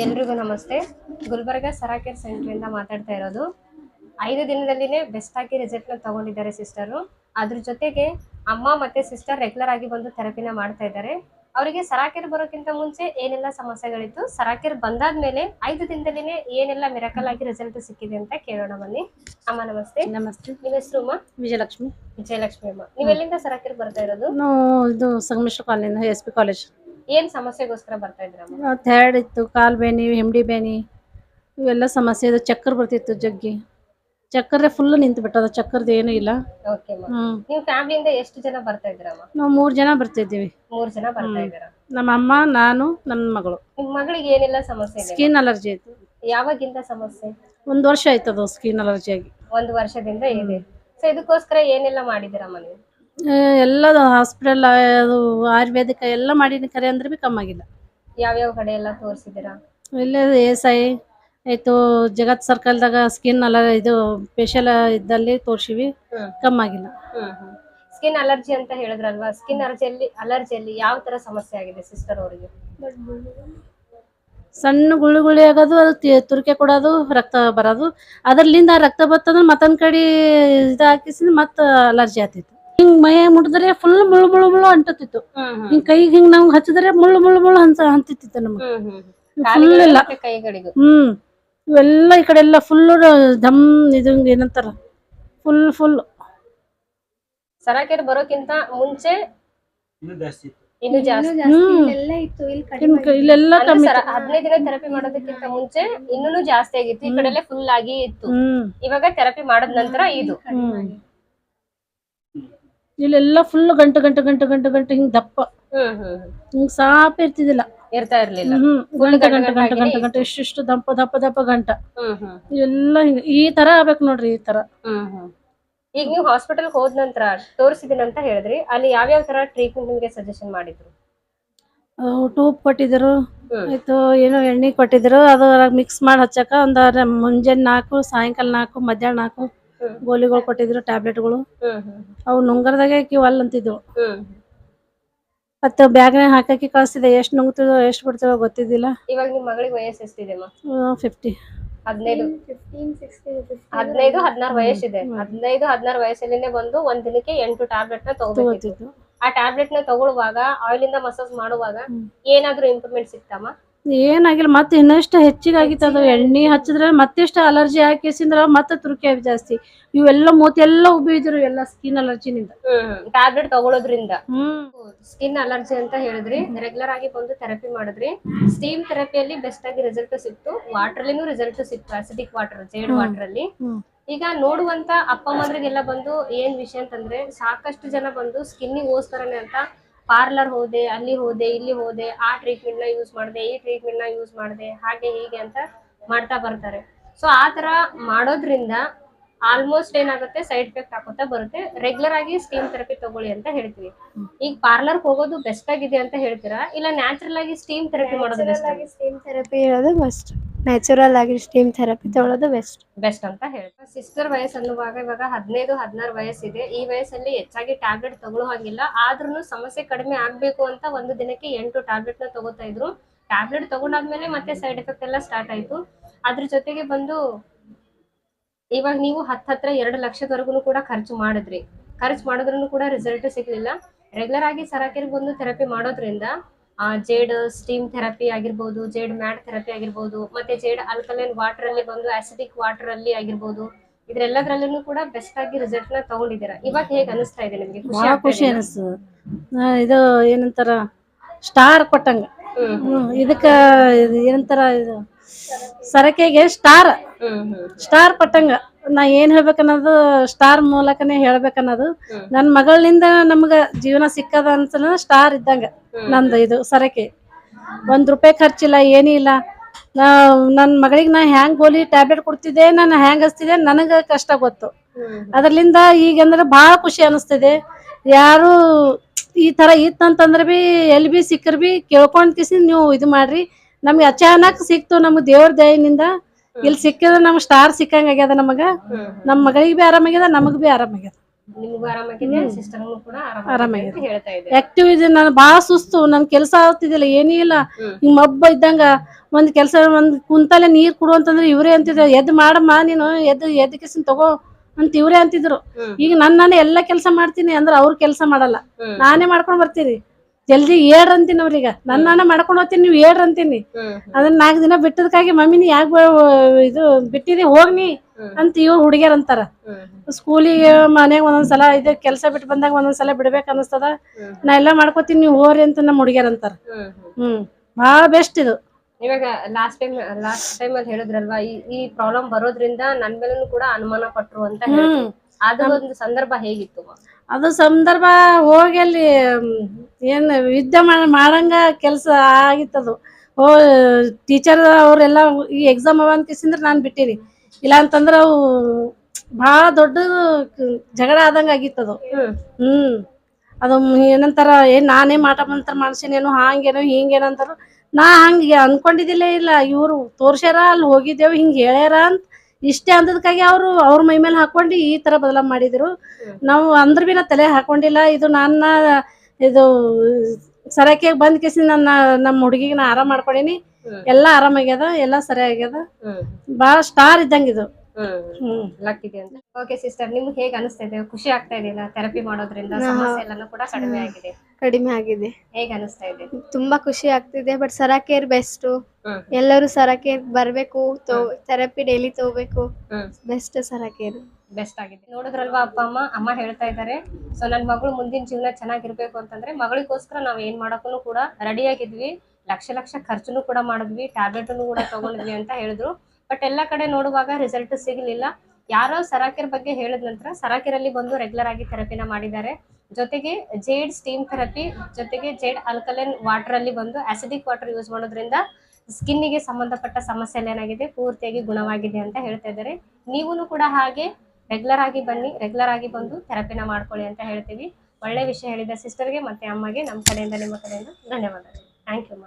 ಎಲ್ರಿಗೂ ನಮಸ್ತೆ. ಗುಲ್ಬರ್ಗ ಸರಾಕೇರ್ ಸೆಂಟ್ರಿಂದ ಮಾತಾಡ್ತಾ ಇರೋದು. ಐದು ದಿನದಲ್ಲಿನೇ ಬೆಸ್ಟ್ ಆಗಿ ರಿಸಲ್ಟ್ನ ತಗೊಂಡಿದ್ದಾರೆ ಸಿಸ್ಟರು ಅದ್ರ ಜೊತೆಗೆ ಅಮ್ಮ ಮತ್ತೆ ಸಿಸ್ಟರ್ ರೆಗ್ಯುಲರ್ ಆಗಿ ಬಂದು ಥೆರಪಿನ ಮಾಡ್ತಾ ಇದ್ದಾರೆ. ಅವರಿಗೆ ಸರಾಕೇರ್ ಬರೋಕ್ಕಿಂತ ಮುಂಚೆ ಏನೆಲ್ಲ ಸಮಸ್ಯೆಗಳಿತ್ತು? ಸರಾಕೇರ್ ಬಂದಾದ್ಮೇಲೆ ಐದು ದಿನದಲ್ಲಿನೇ ಏನೆಲ್ಲ ಮಿರಕಲ್ ಆಗಿ ರಿಸಲ್ಟ್ ಸಿಕ್ಕಿದೆ ಅಂತ ಕೇಳೋಣ ಬನ್ನಿ. ಅಮ್ಮ ನಮಸ್ತೆ. ನಮಸ್ತೆ. ನಿಮ್ಮ ಹೆಸರು ಅಮ್ಮ? ವಿಜಯಲಕ್ಷ್ಮಿ. ವಿಜಯಲಕ್ಷ್ಮಿ ಅಮ್ಮ. ನೀವು ಎಲ್ಲಿಂದ ಸರಾಕೇರ್ ಬರ್ತಾ ಇರೋದು? ನಾವು ಇದು Sangameshwara college S P college ಏನ್ ಸಮಸ್ಯೆಗೋಸ್ಕರ ಬರ್ತಾ ಇದ್ರಮ್ಮ ಥರ್ಡ್ ಇತ್ತು ಕಾಲ್ ಬೇನಿ ಹೆಮ್ಡಿ ಬೇನಿ ಇವೆಲ್ಲ ಸಮಸ್ಯೆ ಇದು ಚಕ್ಕರ್ ಬರ್ತಿತ್ತು ಜಗ್ಗಿ. ಚಕ್ಕರೆ ಫುಲ್ ನಿಂತು ಬಿಟ್ಟದ ಚಕ್ಕರ್ದು ಏನೂ ಇಲ್ಲ. ಓಕೆ ಹ್ಮ್. ನೀವು ಫ್ಯಾಮಿಲಿಯಿಂದ ಎಷ್ಟು ಜನ ಬರ್ತಾ ಇದ್ರಮ್ಮ ನಾವು ಮೂರು ಜನ ಬರ್ತಿದ್ದೀವಿ ಮೂರ್ ಜನ ಬರ್ತಾ ಇದ್ದೀರಾ? ನಮ್ಮ ಅಮ್ಮ ನಾನು ನನ್ನ ಮಗಳು. ನಿಮ್ ಮಗಳಿಗೆ ಏನೆಲ್ಲ ಸಮಸ್ಯೆ ಇದೆ ಸ್ಕಿನ್ ಅಲರ್ಜಿ ಆಯ್ತು. ಯಾವಾಗಿಂದ ಸಮಸ್ಯೆ? ಒಂದು ವರ್ಷ ಆಯ್ತದ ಸ್ಕಿನ್ ಅಲರ್ಜಿ ಆಗಿ. ಒಂದ್ ವರ್ಷದಿಂದ ಇದೆ. ಸೊ ಇದಕ್ಕೋಸ್ಕರ ಏನೆಲ್ಲ ಮಾಡಿದಿರಮ್ಮ ನೀವು ಎಲ್ಲ ಹಾಸ್ಪಿಟಲ್ ಅದು ಆಯುರ್ವೇದಿಕ ಎಲ್ಲ ಮಾಡೀನಿ ಕರೆ ಅಂದ್ರೆ ಬಿ ಕಮ್ಮಾಗಿಲ್ಲ ಯಾವ್ಯಾವ ಕಡೆ ಎಲ್ಲ ತೋರಿಸಿದಿರಾ ಇಲ್ಲೇ ಎಸ್ ಐ ಆಯ್ತು ಜಗತ್ ಸರ್ಕಲ್ದಾಗ ಸ್ಕಿನ್ ಅಲ ಇದು ಫೇಶಿಯಲ್ ಇದ್ದಲ್ಲಿ ತೋರ್ಸಿವಿ ಕಮ್ಮಿ ಆಗಿಲ್ಲ. ಸ್ಕಿನ್ ಅಲರ್ಜಿ ಅಂತ ಹೇಳಿದ್ರಲ್ವಾ? ಸ್ಕಿನ್ ಅಲರ್ಜಿಯಲ್ಲಿ ಅಲರ್ಜಿಯಲ್ಲಿ ಯಾವ ತರ ಸಮಸ್ಯೆ ಆಗಿದೆ ಸಿಸ್ಟರ್ ಅವರಿಗೆ? ಸಣ್ಣ ಗುಳಿ ಗುಳಿ ಆಗೋದು ಅದು ತಿ- ತುರಿಕೆ ಕೊಡೋದು ರಕ್ತ ಬರೋದು. ಅದರ್ಲಿಂದ ರಕ್ತ ಬತ್ತಂದ್ರೆ ಮತ್ತೊಂದು ಕಡೆ ಇದು ಹಾಕಿಸಿದ್ರೆ ಮತ್ತೆ ಅಲರ್ಜಿ ಆಗ್ತಿತ್ತು ಹಿಂಗ್ ಮೈ ಮುಟ್ಟಿದ್ರೆ ಫುಲ್ ಮುಳ್ಳು ಮುಳ್ಳು ಮುಳ್ಳು ಅಂಟತಿತ್ತು. ಹಿಂಗ್ ಕೈಗೆ ಹಿಂಗ್ ನಾವು ಹಚ್ಚಿದ್ರೆ ಮುಳ್ಳು ಮುಳ್ಳು ಮುಳ್ಳು ಅಂತ ಅಂತಿತ್ತು ನಮ್ಗೆ. ಫುಲ್ ಇಲ್ಲ ಹ್ಮ್. ಇವೆಲ್ಲ ಈ ಕಡೆ ಎಲ್ಲ ಫುಲ್ ಧಮ್ ಇದು ಏನಂತಾರ? ಫುಲ್ ಫುಲ್ ಸರಾಕೇರ್ ಬರೋಕ್ಕಿಂತ ಮುಂಚೆ ಇನ್ನೂ ಜಾಸ್ತಿ ಇತ್ತು. ಇನ್ನು ಜಾಸ್ತಿ. ಹ್ಮ್. ಇಲ್ಲೆಲ್ಲ ಹದಿನೈದು ದಿನ ಥೆರಪಿ ಮಾಡೋದಕ್ಕಿಂತ ಮುಂಚೆ ಇನ್ನೂ ಜಾಸ್ತಿ ಆಗಿತ್ತು. ಈ ಕಡೆ ಫುಲ್ ಆಗಿ ಇತ್ತು. ಇವಾಗ ಥೆರಪಿ ಮಾಡಿದ ನಂತರ ಇದು ಹ್ಮ್. ಇಲ್ಲೆಲ್ಲ ಫುಲ್ ಗಂಟು ಗಂಟು ಗಂಟು ಗಂಟು ಗಂಟು ಹಿಂಗ್ ದಪ್ಪ ಹ್ಮ್ ಹ್ಮ್ ಹ್ಮ್. ಹಿಂಗ್ ಸಾಪ್ ಇರ್ತಿದಿಲ್ಲ ಇರ್ತಾ ಇರ್ಲಿಲ್ಲ ಹ್ಮ್ ಗಂಟು ಗಂಟು ಗಂಟು ಗಂಟು ಗಂಟು ಇಷ್ಟಿಷ್ಟು ದಪ್ಪ ದಪ್ಪ ದಪ್ಪ ಗಂಟ ಹ್ಮ್ ಹ್ಮ್ ಇವೆಲ್ಲ ಹಿಂಗ ಈ ತರ ಆಗ್ಬೇಕು ನೋಡ್ರಿ ಈ ತರ ಹ್ಮ್ ಹ್ಮ್. ಈಗ ನೀವು ಹಾಸ್ಪಿಟಲ್ ಹೋದ ನಂತರ ತೋರಿಸಿದೀನಿ ಅಂತ ಹೇಳಿದ್ರಿ ಅಲ್ಲಿ ಯಾವ್ಯಾವ ತರ ಟ್ರೀಟ್ಮೆಂಟ್ ನಿಮ್ಗೆ ಸಜೆಷನ್ ಮಾಡಿದ್ರು ಟೂಬ್ ಕೊಟ್ಟಿದ್ರು ಹ್ಮ್. ಆಯ್ತು ಏನೋ ಎಣ್ಣೆ ಕೊಟ್ಟಿದ್ರು ಅದು ಮಿಕ್ಸ್ ಮಾಡಿ ಹಚ್ಚಕ ಒಂದ್ ಮುಂಜಾನೆ ನಾಲ್ಕು ಸಾಯಂಕಾಲ ನಾಲ್ಕು ಮಧ್ಯಾಹ್ನ ನಾಲ್ಕು. ಗೋಲಿಗಳು ಕೊಟ್ಟಿದ್ರು ಟ್ಯಾಬ್ಲೆಟ್ಗಳು ಗಳು. ಹ್ಮ್ ಅವು ನುಂಗರ್ದಾಗೆ ಆಕಿ ಅಲ್ ಅಂತಿದ್ವು. ಹ್ಮ್ ಮತ್ತೆ ಬ್ಯಾಗ್ನಾಗ ಹಾಕಿ ಕಳಿಸ್ತಿದೆ ಎಷ್ಟು ನುಂಗ್ತಿದ್ವು ಎಷ್ಟು ಬಿಡ್ತಿದ್ವು ಗೊತ್ತಿದ್ದಿಲ್ಲ. ಇವಾಗ ನಿಮ್ಮ ಮಗಳಿಗೆ ವಯಸ್ಸು ಎಷ್ಟಿದೆ ಫಿಫ್ಟಿ ಹದಿನೈದು. ಹದಿನೈದು ಹದಿನಾರು ವಯಸ್ಸಿದೆ. ಹದಿನೈದು ಹದಿನಾರು ವಯಸ್ಸಲ್ಲಿನೇ ಬಂದು ಒಂದ್ ದಿನಕ್ಕೆ ಎಂಟು ಟ್ಯಾಬ್ಲೆಟ್ನ ತಗೋಬೇಕಿತ್ತು. ಆ ಟ್ಯಾಬ್ಲೆಟ್ನ ತಗೊಳ್ಳುವಾಗ ಆಯಿಲ್ ಇಂದ ಮಸಾಜ್ ಮಾಡುವಾಗ ಏನಾದ್ರು ಏನಾದ್ರೂ ಇಂಪ್ರೂವ್ಮೆಂಟ್ ಸಿಕ್ತಮ್ಮ? ಏನಾಗಿಲ್ಲ ಮತ್ತೆ ಇನ್ನಷ್ಟು ಹೆಚ್ಚಿಗೆ ಆಗಿತ್ತು ಅದು. ಎಣ್ಣೆ ಹಚ್ಚಿದ್ರೆ ಮತ್ತಿಷ್ಟು ಅಲರ್ಜಿ ಹಾಕಿಸಿದ್ರ ಮತ್ತೆ ತುರುಕಿ ಆಗಿ ಜಾಸ್ತಿ. ಇವೆಲ್ಲ ಮೂತಿ ಎಲ್ಲ ಉಬ್ಬಿದ್ರು ಎಲ್ಲ ಸ್ಕಿನ್ ಅಲರ್ಜಿನಿಂದ ಟ್ಯಾಬ್ಲೆಟ್ ತಗೊಳ್ಳೋದ್ರಿಂದ ಸ್ಕಿನ್ ಅಲರ್ಜಿ ಅಂತ ಹೇಳಿದ್ರಿ. ರೆಗ್ಯುಲರ್ ಆಗಿ ಬಂದು ಥೆರಪಿ ಮಾಡಿದ್ರಿ. ಸ್ಟೀಮ್ ಥೆರಪಿಯಲ್ಲಿ ಬೆಸ್ಟ್ ಆಗಿ ರಿಸಲ್ಟ್ ಸಿಕ್ತು. ವಾಟರ್ ಅಲ್ಲಿನೂ ರಿಸಲ್ಟ್ ಸಿಕ್ತು ಅಸಿಡಿಕ್ ವಾಟರ್ ಜೇಡ್ ವಾಟರ್ ಅಲ್ಲಿ. ಈಗ ನೋಡುವಂತ ಅಪ್ಪ ಅಮ್ಮದ್ರಿಗೆಲ್ಲ ಬಂದು ಏನ್ ವಿಷಯ ಅಂತಂದ್ರೆ ಸಾಕಷ್ಟು ಜನ ಬಂದು ಸ್ಕಿನ್ನಿಗೋಸ್ಕರನೇ ಅಂತ ಪಾರ್ಲರ್ ಹೋದೆ, ಅಲ್ಲಿ ಹೋದೆ, ಇಲ್ಲಿ ಹೋದೆ, ಆ ಟ್ರೀಟ್ಮೆಂಟ್ನ ಯೂಸ್ ಮಾಡಿದೆ, ಈ ಟ್ರೀಟ್ಮೆಂಟ್ನ ಯೂಸ್ ಮಾಡಿದೆ, ಹಾಗೆ ಹೀಗೆ ಅಂತ ಮಾಡ್ತಾ ಬರ್ತಾರೆ. ಸೊ ಆ ತರ ಮಾಡೋದ್ರಿಂದ ಆಲ್ಮೋಸ್ಟ್ ಏನಾಗುತ್ತೆ ಸೈಡ್ ಎಫೆಕ್ಟ್ ಹಾಕೋತಾ ಬರುತ್ತೆ. ರೆಗ್ಯುಲರ್ ಆಗಿ ಸ್ಟೀಮ್ ಥೆರಪಿ ತಗೊಳ್ಳಿ ಅಂತ ಹೇಳ್ತೀವಿ. ಈಗ ಪಾರ್ಲರ್ ಹೋಗೋದು ಬೆಸ್ಟ್ ಆಗಿದೆ ಅಂತ ಹೇಳ್ತೀರಾ? ಇಲ್ಲ ನ್ಯಾಚುರಲ್ ಆಗಿ ಸ್ಟೀಮ್ ಥೆರಪಿ ಮಾಡೋದು ಸ್ಟೀಮ್ ಥೆರಪಿ ಇರೋದು ಬೆಸ್ಟ್ ನ್ಯಾಚುರಲ್ ಆಗಿ ಸ್ಟೀಮ್ ಥೆರಪಿ ತಗೊಳ್ಳೋದು ಬೆಸ್ಟ್ ಬೆಸ್ಟ್ ಅಂತ ಹೇಳ್ತಾರೆ. ಸಿಸ್ಟರ್ ವಯಸ್ಸು ಅನ್ನುವಾಗ ಇವಾಗ ಹದಿನೈದು, ಹದಿನಾರು ವಯಸ್ಸಿದೆ. ಈ ವಯಸ್ಸಲ್ಲಿ ಹೆಚ್ಚಾಗಿ ಟ್ಯಾಬ್ಲೆಟ್ ತಗೊಳ್ಳೋ ಹಾಗಿಲ್ಲ. ಆದ್ರೂ ಸಮಸ್ಯೆ ಕಡಿಮೆ ಆಗ್ಬೇಕು ಅಂತ ಒಂದು ದಿನಕ್ಕೆ ಎಂಟು ಟ್ಯಾಬ್ಲೆಟ್ನ ತಗೋತಾ ಇದ್ರು. ಟ್ಯಾಬ್ಲೆಟ್ ತಗೊಂಡಾದ್ಮೇಲೆ ಮತ್ತೆ ಸೈಡ್ ಎಫೆಕ್ಟ್ ಎಲ್ಲ ಸ್ಟಾರ್ಟ್ ಆಯ್ತು. ಅದ್ರ ಜೊತೆಗೆ ಬಂದು ಇವಾಗ ನೀವು ಹತ್ತು ಹತ್ರ ಎರಡು ಲಕ್ಷದವರೆಗೂ ಕೂಡ ಖರ್ಚು ಮಾಡಿದ್ರಿ. ಖರ್ಚು ಮಾಡಿದ್ರು ಕೂಡ ರಿಸಲ್ಟ್ ಸಿಗ್ಲಿಲ್ಲ. ರೆಗ್ಯುಲರ್ ಆಗಿ ಸರಾಕಿಗೆ ಬಂದು ಥೆರಪಿ ಮಾಡೋದ್ರಿಂದ ಜೇಡ್ ಸ್ಟೀಮ್ ಥೆರಪಿ ಆಗಿರ್ಬೋದು ಜೇಡ್ ಮ್ಯಾಟ್ ಥೆರಪಿ ಆಗಿರ್ಬೋದು ಮತ್ತೆ ಜೇಡ್ ಅಲ್ಕಲೈನ್ ವಾಟರ್ ಅಲ್ಲಿ ಬಂದು ಆಸಿಡಿಕ್ ವಾಟರ್ ಅಲ್ಲಿ ಆಗಿರ್ಬೋದು ಇದ್ರೆಲ್ಲದ್ರಲ್ಲೂ ಕೂಡ ಬೆಸ್ಟ್ ಆಗಿ ರಿಸಲ್ಟ್ನ ತಗೊಂಡಿದ್ದೀರಾ? ಇವಾಗ ಹೇಗ್ ಅನಿಸ್ತಾ ಇದೆ ನಿಮ್ಗೆ? ಖುಷಿ ಬಹಳ ಖುಷಿ ಅನಿಸ್ತು. ಇದು ಏನಂತಾರ ಸ್ಟಾರ್ ಕೊಟ್ಟಂಗ. ಇದಕ್ಕ ಇದು ಏನಂತಾರ ಇದು ಸರಕೆಗೆ ಸ್ಟಾರ್ ಸ್ಟಾರ್ ಪಟ್ಟಂಗ ನಾ ಏನ್ ಹೇಳ್ಬೇಕನ್ನೋದು ಸ್ಟಾರ್ ಮೂಲಕನೇ ಹೇಳ್ಬೇಕನ್ನೋದು. ನನ್ ಮಗಳಿಂದ ನಮ್ಗ ಜೀವನ ಸಿಕ್ಕದ ಅನ್ಸಲ ಸ್ಟಾರ್ ಇದ್ದಂಗ ನಂದ ಇದು ಸರಕೆ. ಒಂದ್ ರೂಪಾಯಿ ಖರ್ಚಿಲ್ಲ, ಏನೂ ಇಲ್ಲ. ನಾ ನನ್ನ ಮಗಳಿಗೆ ನಾ ಹ್ಯಾಂಗ್ ಗೋಲಿ ಟ್ಯಾಬ್ಲೆಟ್ ಕೊಡ್ತಿದ್ದೆ, ನಾನು ಹ್ಯಾಂಗ್ ಹಚ್ತಿದ್ದೆ ನನಗ ಕಷ್ಟ ಗೊತ್ತು. ಅದ್ರಲಿಂದ ಈಗ ಅಂದ್ರೆ ಭಾಳ ಖುಷಿ ಅನಿಸ್ತಿದೆ. ಯಾರು ಈ ತರ ಇತ್ತಂತಂದ್ರೆ ಬಿ ಎಲ್ಲಿ ಬಿ ಸಿಕ್ಕರ್ ಬಿ ಕೇಳ್ಕೊಂಡ್ ಕಿಸಿ ನೀವು ಇದು ಮಾಡ್ರಿ. ನಮ್ಗೆ ಅಚಾನಕ್ ಸಿಕ್ತು ನಮ್ಗೆ ದೇವ್ರ ದಯನಿಂದ ಇಲ್ಲಿ ಸಿಕ್ಕಿದ್ರೆ ನಮ್ಗೆ ಸ್ಟಾರ್ ಸಿಕ್ಕಂಗ ಆಗ್ಯದ ನಮಗ. ನಮ್ ಮಗಳಿಗೆ ಬಿ ಆರಾಮಾಗ್ಯದ ನಮಗ್ ಬಿ ಆರಾಮಾಗ್ಯದ ಇದ್ದಾರೆ? ಆಕ್ಟಿವ್ ಇದೆ ನಾನು ಭಾಳ ಸುಸ್ತು ನನ್ ಕೆಲಸ ಆಗ್ತಿದಿಲ್ಲ ಏನೇ ಇಲ್ಲ. ನಿಮ್ ಹಿಂಗ್ ಮಬ್ಬ ಇದ್ದಂಗ ಒಂದ್ ಕೆಲಸ ಒಂದ್ ಕುಂತಲೆ ನೀರ್ ಕೊಡು ಅಂತಂದ್ರೆ ಇವ್ರೇ ಅಂತಿದ್ರು ಎದ್ ಮಾಡಮ್ಮ ನೀನು ಎದ್ ಎದ್ ಕಿಸಿನ್ ತಗೋ ಅಂತ ಇವ್ರೇ ಅಂತಿದ್ರು. ಈಗ ನನ್ನ ಎಲ್ಲ ಕೆಲಸ ಮಾಡ್ತೀನಿ ಅಂದ್ರೆ ಅವ್ರ ಕೆಲಸ ಮಾಡಲ್ಲ. ನಾನೇ ಮಾಡ್ಕೊಂಡ್ ಬರ್ತೀನಿ ಜಲ್ದಿ ಹೇಳ್ರಂತೀನವ್ರೀಗ ನನ್ನ ನಾನೇ ಮಾಡ್ಕೊಂಡ್ ಹೋಗ್ತೀನಿ ನೀವು ಅಂತೀನಿ ಅದನ್ನ ನಾಲ್ಕು ದಿನ ಬಿಟ್ಟದಕ್ಕಾಗಿ ಮಮ್ಮಿನಿ ಯಾಕೆ ಇದು ಬಿಟ್ಟಿದಿ ಹೋಗ್ನಿ ಅಂತ ಇವ್ ಹುಡುಗಿಯರ್ ಅಂತಾರ. ಸ್ಕೂಲಿಗೆ ಮನೆಗೆ ಒಂದೊಂದ್ಸಲ ಇದು ಕೆಲಸ ಬಿಟ್ಟು ಬಂದಾಗ ಒಂದೊಂದ್ಸಲ ಬಿಡ್ಬೇಕು ಅನಿಸ್ತದ. ನಾ ಎಲ್ಲ ಮಾಡ್ಕೋತೀನಿ ನೀವು ಹೋರಿ ಅಂತ ನಮ್ಮ ಹುಡುಗಿಯರ್ ಅಂತಾರ. ಹ್ಮ್ ಹ್ಮ್. ಬೆಸ್ಟ್ ಇದು. ಇವಾಗ ಲಾಸ್ಟ್ ಟೈಮ್ ಲಾಸ್ಟ್ ಟೈಮ್ ಅಲ್ಲಿ ಹೇಳಿದ್ರಲ್ವಾ ಈ ಪ್ರಾಬ್ಲಮ್ ಬರೋದ್ರಿಂದ ನನ್ ಮೇಲೂ ಕೂಡ ಅನುಮಾನ ಪಟ್ರು ಅಂತ ಅದು ಒಂದು ಸಂದರ್ಭ ಹೇಗಿತ್ತು? ಅದು ಸಂದರ್ಭ ಹೋಗಿ ಅಲ್ಲಿ ಏನ್ ಯುದ್ಧ ಮಾಡ- ಮಾಡಂಗ ಕೆಲಸ ಆಗಿತ್ತದು. ಓ ಟೀಚರ್ ಅವರೆಲ್ಲ ಈ ಎಕ್ಸಾಮ್ ಅವ ಅನ್ಕಿಸಿಂದ್ರ ನಾನು ಬಿಟ್ಟಿರಿ ಇಲ್ಲ ಅಂತಂದ್ರ ಅವು ಭಾಳ ದೊಡ್ಡ ಜಗಳ ಆದಂಗ ಆಗಿತ್ತದು. ಹ್ಮ್. ಅದು ಏನಂತಾರ ಏನ್ ನಾನೇ ಮಾಟ ಮಂತ್ರ ಮಾಡ್ಸೀನೇನು ಹಾಂಗೇನೋ ಹಿಂಗೇನಂತಾರ ನಾ ಹಂಗೆ ಅನ್ಕೊಂಡಿದ್ದಿಲ್ಲ ಇಲ್ಲ. ಇವ್ರು ತೋರ್ಸ್ಯಾರ ಅಲ್ಲಿ ಹೋಗಿದ್ದೇವು ಹಿಂಗ್ ಹೇಳ್ಯಾರ ಅಂತ. ಇಷ್ಟೇ ಅಂದದಕ್ಕಾಗಿ ಅವರು ಅವ್ರ ಮೈ ಮೇಲೆ ಹಾಕೊಂಡು ಈ ತರ ಬದಲಾವ್ ಮಾಡಿದ್ರು. ನಾವು ಅಂದ್ರ ಬಿ ನಾ ತಲೆ ಹಾಕೊಂಡಿಲ್ಲ. ಇದು ನನ್ನ ಇದು ಸರಕ್ಕೆ ಬಂದ್ ಕೇಸಿ ನನ್ನ ನಮ್ಮ ಹುಡುಗಿಗೆ ನಾ ಆರಾಮ್ ಮಾಡ್ಕೊಳಿನಿ ಎಲ್ಲಾ ಆರಾಮಾಗ್ಯದ ಎಲ್ಲಾ ಸರಿಯಾಗ್ಯದ. ಹ್ಮ್. ಸ್ಟಾರ್ ಇದ್ದಂಗ ಹ್ಮ್ ಅಂತ. ಓಕೆ ಸಿಸ್ಟರ್ ನಿಮ್ಗೆ ಹೇಗೆ ಅನಿಸ್ತಾ ಇದೆ? ಖುಷಿ ಆಗ್ತಾ ಇದೆಯಲ್ಲ ಥೆರಪಿ ಮಾಡೋದ್ರಿಂದ ಸಮಸ್ಯೆ ಎಲ್ಲಾನು ಕೂಡ ಕಡಿಮೆ ಆಗಿದೆ. ಕಡಿಮೆ ಆಗಿದೆ. ಹೇಗೆ ಅನಿಸ್ತಾ ಇದೆ? ತುಂಬಾ ಖುಷಿ ಆಗ್ತಿದೆ ಬಟ್ ಸರಾಕೇರ್ ಬೆಸ್ಟ್ ಹ್ಮ್. ಎಲ್ಲರೂ ಸರಾಕೇರ್ ಬರ್ಬೇಕು ಥೆರಪಿ ಡೈಲಿ ತಗೋಬೇಕು. ಬೆಸ್ಟ್ ಬೆಸ್ಟ್ ಸರಾಕೇರ್. ಬೆಸ್ಟ್ ಆಗಿದೆ. ನೋಡಿದ್ರಲ್ವಾ ಅಪ್ಪ ಅಮ್ಮ? ಅಮ್ಮ ಹೇಳ್ತಾ ಇದ್ದಾರೆ ಸೊ ನನ್ ಮಗಳು ಮುಂದಿನ ಜೀವನ ಚೆನ್ನಾಗಿರ್ಬೇಕು ಅಂತಂದ್ರೆ ಮಗಳಿಗೋಸ್ಕರ ನಾವ್ ಏನ್ ಮಾಡಕ್ಕೂ ಕೂಡ ರೆಡಿ ಆಗಿದ್ವಿ. ಲಕ್ಷ ಲಕ್ಷ ಖರ್ಚುನು ಕೂಡ ಮಾಡಿದ್ವಿ ಟ್ಯಾಬ್ಲೆಟ್ನು ಕೂಡ ತಗೊಂಡಿದ್ವಿ ಅಂತ ಹೇಳಿದ್ರು. ಬಟ್ ಎಲ್ಲ ಕಡೆ ನೋಡುವಾಗ ರಿಸಲ್ಟ್ ಸಿಗಲಿಲ್ಲ. ಯಾರೋ ಸರಾಕಿರ್ ಬಗ್ಗೆ ಹೇಳಿದ ನಂತರ ಸರಾಕಿರಲ್ಲಿ ಬಂದು ರೆಗ್ಯುಲರ್ ಆಗಿ ಥೆರಪಿನ ಮಾಡಿದ್ದಾರೆ. ಜೊತೆಗೆ ಜೇಡ್ ಸ್ಟೀಮ್ ಥೆರಪಿ ಜೊತೆಗೆ ಜೇಡ್ ಅಲ್ಕಲೈನ್ ವಾಟರ್ ಅಲ್ಲಿ ಬಂದು ಆಸಿಡಿಕ್ ವಾಟರ್ ಯೂಸ್ ಮಾಡೋದ್ರಿಂದ ಸ್ಕಿನ್ನಿಗೆ ಸಂಬಂಧಪಟ್ಟ ಸಮಸ್ಯೆ ಏನಾಗಿದೆ, ಪೂರ್ತಿಯಾಗಿ ಗುಣವಾಗಿದೆ ಅಂತ ಹೇಳ್ತಾ ಇದ್ದಾರೆ. ನೀವು ಕೂಡ ಹಾಗೆ ರೆಗ್ಯುಲರ್ ಆಗಿ ಬನ್ನಿ ರೆಗ್ಯುಲರ್ ಆಗಿ ಬಂದು ಥೆರಪಿನ ಮಾಡ್ಕೊಳ್ಳಿ ಅಂತ ಹೇಳ್ತೀವಿ. ಒಳ್ಳೆ ವಿಷಯ ಹೇಳಿದ ಸಿಸ್ಟರ್ಗೆ ಮತ್ತೆ ಅಮ್ಮಗೆ ನಮ್ಮ ಕಡೆಯಿಂದ ನಿಮ್ಮ ಕಡೆಯಿಂದ ಧನ್ಯವಾದಗಳು. ಥ್ಯಾಂಕ್ ಯು ಅಮ್ಮ.